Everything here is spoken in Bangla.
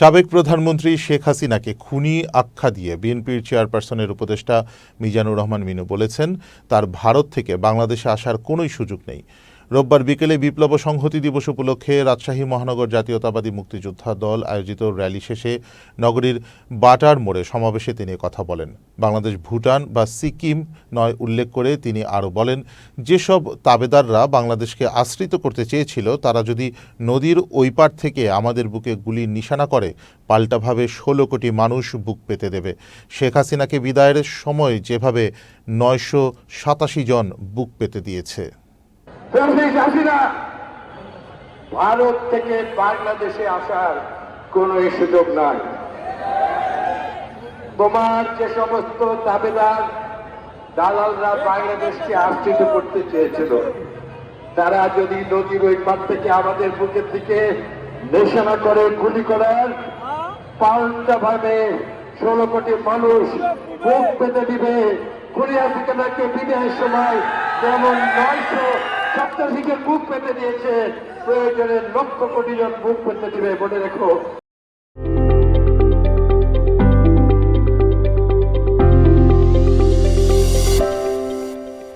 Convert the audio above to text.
সাবেক প্রধানমন্ত্রী শেখ হাসিনাকে খুনি আখ্যা দিয়ে বিএনপির চেয়ারপারসনের উপদেষ্টা মিজানুর রহমান মিনু বলেছেন, তার ভারত থেকে বাংলাদেশে আসার কোনোই সুযোগ নেই। রোববার বিকেলে বিপ্লব সংহতি দিবস উপলক্ষে রাজশাহী মহানগর জাতীয়তাবাদী মুক্তিযোদ্ধা দল আয়োজিত র্যালি শেষে নগরীর বাটার মোড়ে সমাবেশে তিনি কথা বলেন। বাংলাদেশ, ভুটান বা সিকিম নয় উল্লেখ করে তিনি আরও বলেন, যেসব তাবেদাররা বাংলাদেশকে আশ্রিত করতে চেয়েছিল, তারা যদি নদীর ওই পার থেকে আমাদের বুকে গুলির নিশানা করে, পাল্টাভাবে ষোলো কোটি মানুষ বুক পেতে দেবে। শেখ হাসিনাকে বিদায়ের সময় যেভাবে নয়শো সাতাশি জন বুক পেতে দিয়েছে। ফেসিস হাসিনা ভারত থেকে বাংলাদেশে আসার কোন সুযোগ নাই। তোমার যে সমস্ত দাবেদার দালালরা বাংলাদেশকে আশ্রিত করতে চেয়েছিল, তারা যদি নদীর ওই পার থেকে আমাদের বুকের দিকে নিশানা করে, গুলি করার পাল্টা ভাবে ষোলো কোটি মানুষ বুক পেতে দিবে খুলিয়া ঠিকানাকে বিদায়ের সময় যেমন নয়শো সপ্তাশিকে বুক পেতে দিয়েছে। প্রয়োজনে লক্ষ কোটি জন বুক পেতে দিবে মনে রেখো।